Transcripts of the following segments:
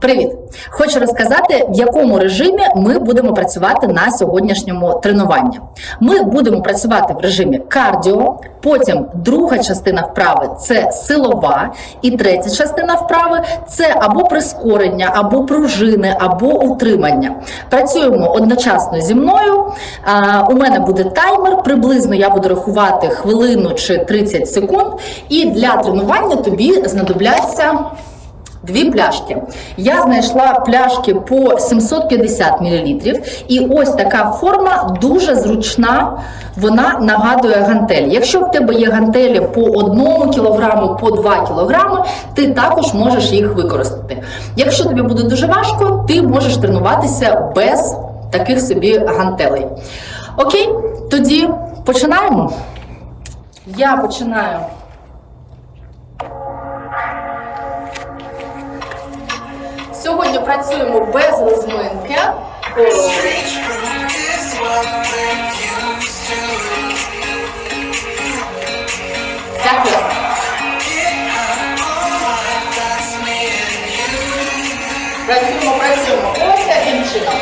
Привіт! Хочу розказати, в якому режимі ми будемо працювати на сьогоднішньому тренуванні. Ми будемо працювати в режимі кардіо, потім друга частина вправи це силова, і третя частина вправи це або прискорення, або пружини, або утримання. Працюємо одночасно зі мною. У мене буде таймер, приблизно я буду рахувати хвилину чи 30 секунд. І для тренування тобі знадобляться. Дві пляшки. Я знайшла пляшки по 750 мл. І ось така форма дуже зручна. Вона нагадує гантель. Якщо в тебе є гантелі по 1 кг, по 2 кг, ти також можеш їх використати. Якщо тобі буде дуже важко, ти можеш тренуватися без таких собі гантелей. Окей, тоді починаємо. Я починаю. Працюємо без розминки. Захист. Працюємо, працюємо. Ось таким чином.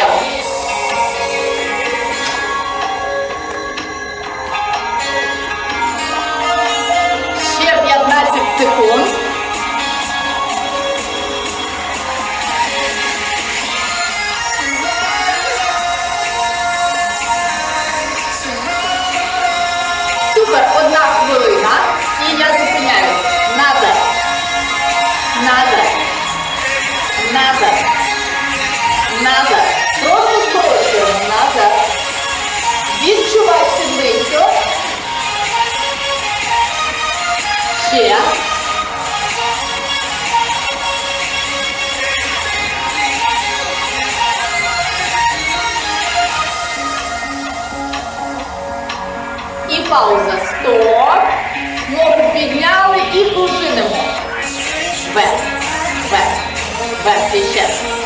Секунд Вверх. І ще.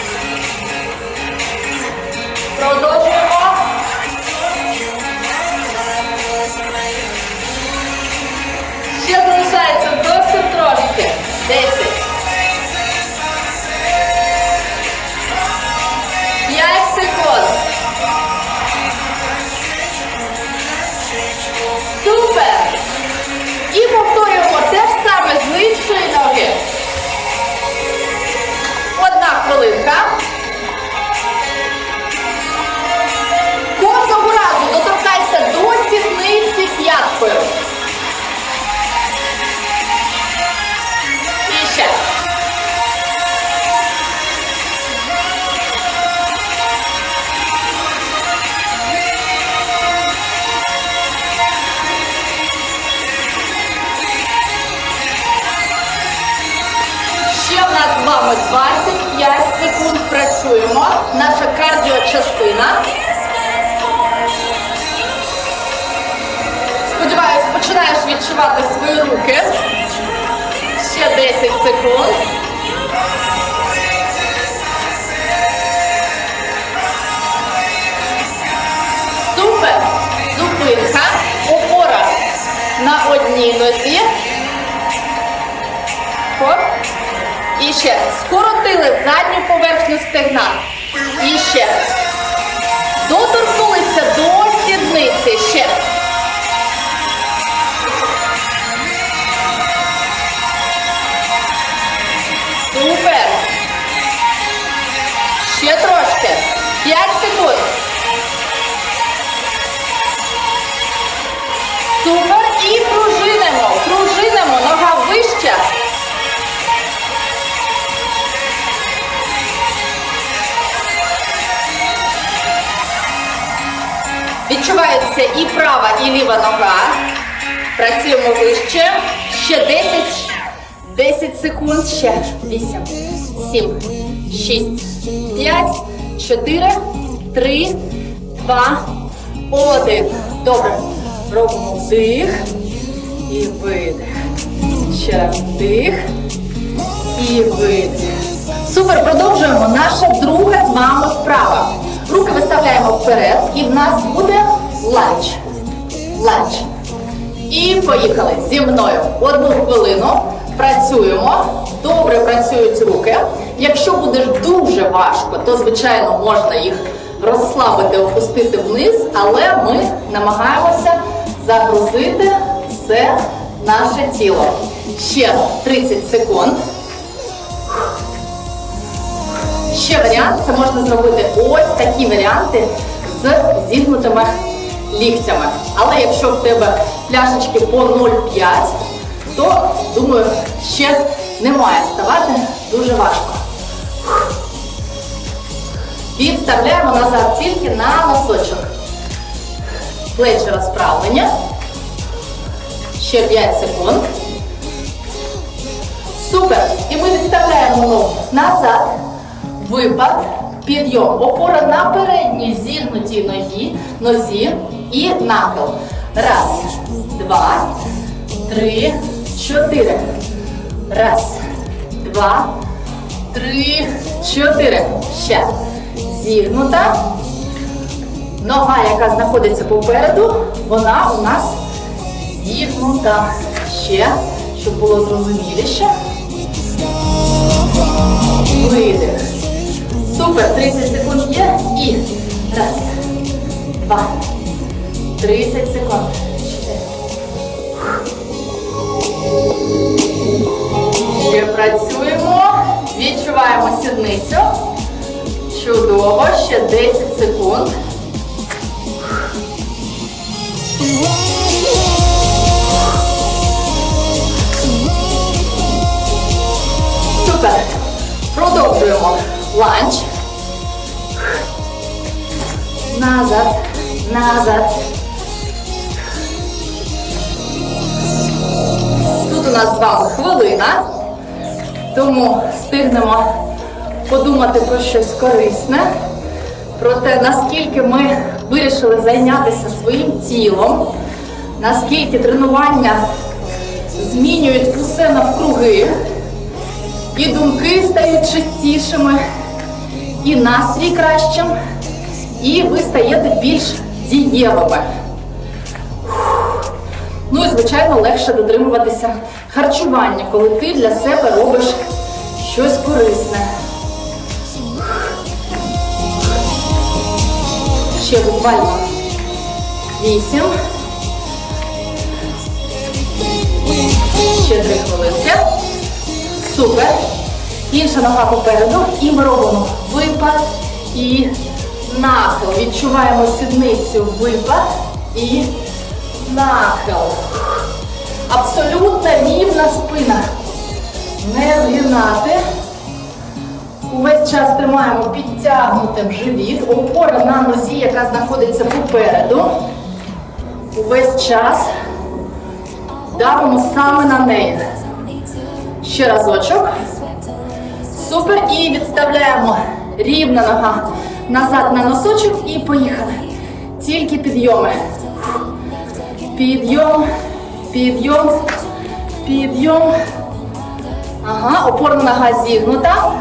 Працюємо. Наша кардіочастина. Сподіваюсь, починаєш відчувати свої руки. Ще 10 секунд. Супер! Зупинка. Опора на одній нозі. Хоп. І ще скоротили задню поверхню стегна. І ще. Доторкнулися до сідниці. Ще. Відчувається і права, і ліва нога. Працюємо вище. Ще 10. 10 секунд. Ще. 8, 7, 6, 5, 4, 3, 2, 1. Добре. Робимо вдих і видих. Ще раз вдих і видих. Супер. Продовжуємо. Наша друга з вами вправа. Руки виставляємо вперед, і в нас буде ланч. Ланч. І поїхали зі мною. Одну хвилину працюємо. Добре працюють руки. Якщо буде дуже важко, то звичайно можна їх розслабити, опустити вниз, але ми намагаємося загрузити все наше тіло. Ще 30 секунд. Ще варіант це можна зробити ось такі варіанти з зігнутими ліктями. Але якщо в тебе пляшечки по 0,5, то думаю, ще не має ставати дуже важко. Відставляємо назад тільки на носочок. Плечі розправлені. Ще 5 секунд. Супер. І ми відставляємо ногу назад. Випад. Підйом. Опора на передній зігнутій ногі, нозі і нахил. Раз, два, три, чотири. Раз, два, три, чотири. Ще. Зігнута. Нога, яка знаходиться попереду, вона у нас зігнута. Ще, щоб було зрозуміліше. Видих. Супер, 30 секунд є. І раз, два, 30 секунд. Чотири. Ще працюємо. Відчуваємо сідницю. Чудово. Ще 10 секунд. Супер. Продовжуємо. Ланч. Назад. Назад. Тут у нас з вами хвилина. Тому встигнемо подумати про щось корисне. Про те, наскільки ми вирішили зайнятися своїм тілом, наскільки тренування змінюють усе навкруги. І думки стають чистішими, і настрій кращим, і ви стаєте більш дієвими. Ну і, звичайно, легше дотримуватися харчування, коли ти для себе робиш щось корисне. Ще буквально вісім. Ще три хвилинки. Супер. Інша нога попереду. І ми робимо випад і нахил. Відчуваємо сідницю випад і нахил. Абсолютно рівна спина. Не згинати. Увесь час тримаємо підтягнутим живіт. Опора на нозі, яка знаходиться попереду. Увесь час давимо саме на неї. Ще разочок. Супер. І відставляємо рівна нога назад на носочок і поїхали. Тільки підйоми. Підйом, підйом, підйом. Ага, опорна нога зігнута.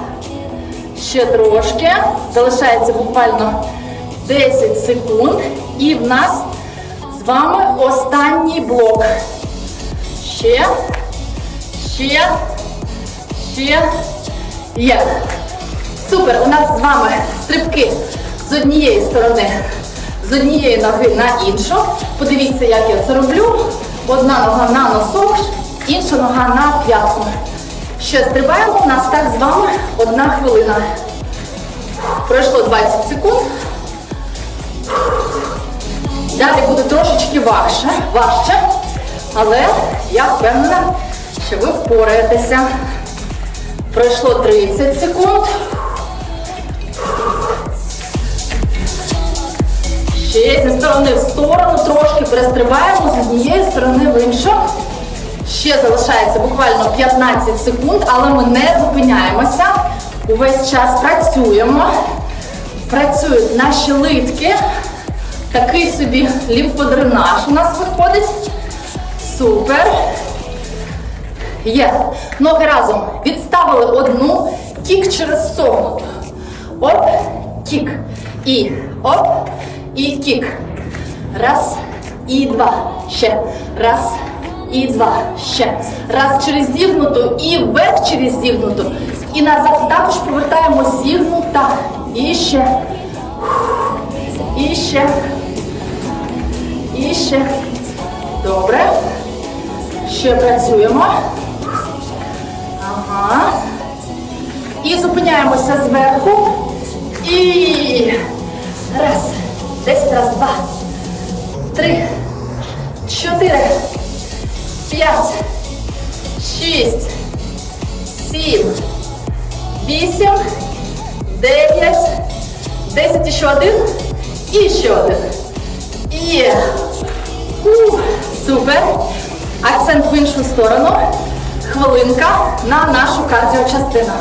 Ще трошки. Залишається буквально 10 секунд. І в нас з вами останній блок. Ще. Ще. Ще. Є. Супер. У нас з вами стрибки з однієї сторони, з однієї ноги на іншу. Подивіться, як я це роблю. Одна нога на носок, інша нога на п'ятку. Ще стрибаємо. У нас так з вами одна хвилина. Пройшло 20 секунд. Далі буде трошечки важче, важче, але я впевнена, що ви впораєтеся. Пройшло 30 секунд. Ще зі сторони в сторону, трошки перестрибаємо з однієї сторони в іншу. Ще залишається буквально 15 секунд, але ми не зупиняємося. Увесь час працюємо. Працюють наші литки. Такий собі лімфодренаж у нас виходить. Супер. Є. Ноги разом відставили одну Кік через согнуту. Оп, кік. І оп, і кік. Раз, і два. Ще. Раз, і два. Ще. Раз через зігнуту і вверх через зігнуту. І назад також повертаємо зігнута. І ще. І ще. І ще. Добре. Ще працюємо. Ага. І зупиняємося зверху. І раз. Десять раз, два. Три. Чотири. П'ять. Шість. Сім. Вісім. Дев'ять. Десять і ще один. І ще один. Є. Ух, Супер. Акцент в іншу сторону. Хвилинка на нашу кардіочастину.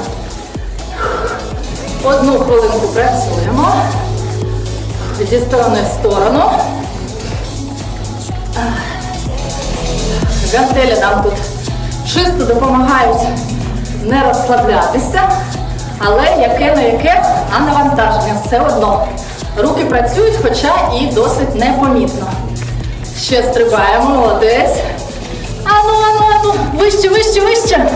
Одну хвилинку працюємо. Зі сторони в сторону. Гантелі нам тут чисто допомагають не розслаблятися, але яке не яке, а навантаження все одно. Руки працюють, хоча і досить непомітно. Ще стрибаємо, молодець. Ану, ану, ану, вище, вище, вище.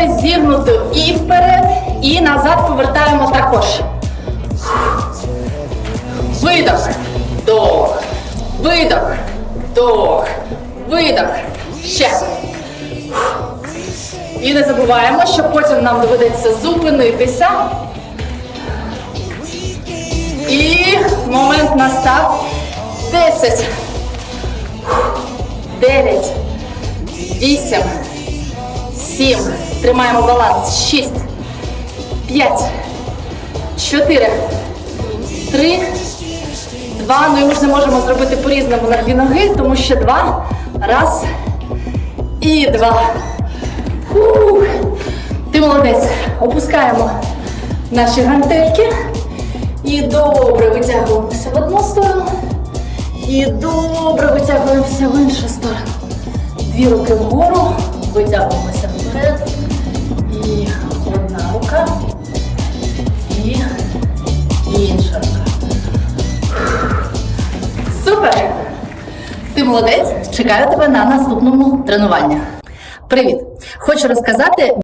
Через зігнуту і вперед, і назад повертаємо також. Видох, вдох, видох, вдох, видох. Ще. І не забуваємо, що потім нам доведеться зупинитися. І момент настав. 10, 9, 8, 7. Тримаємо баланс. 6, 5, 4, 3, 2. Ну і ми ж не можемо зробити по-різному на дві ноги, тому що два. Раз. І два. Фух. Ти молодець. Опускаємо наші гантельки. І добре витягуємося в одну сторону. І добре витягуємося в іншу сторону. Дві руки вгору. Витягуємося рука. І інша рука. Супер! Ти молодець. Чекаю тебе на наступному тренуванні. Привіт! Хочу розказати.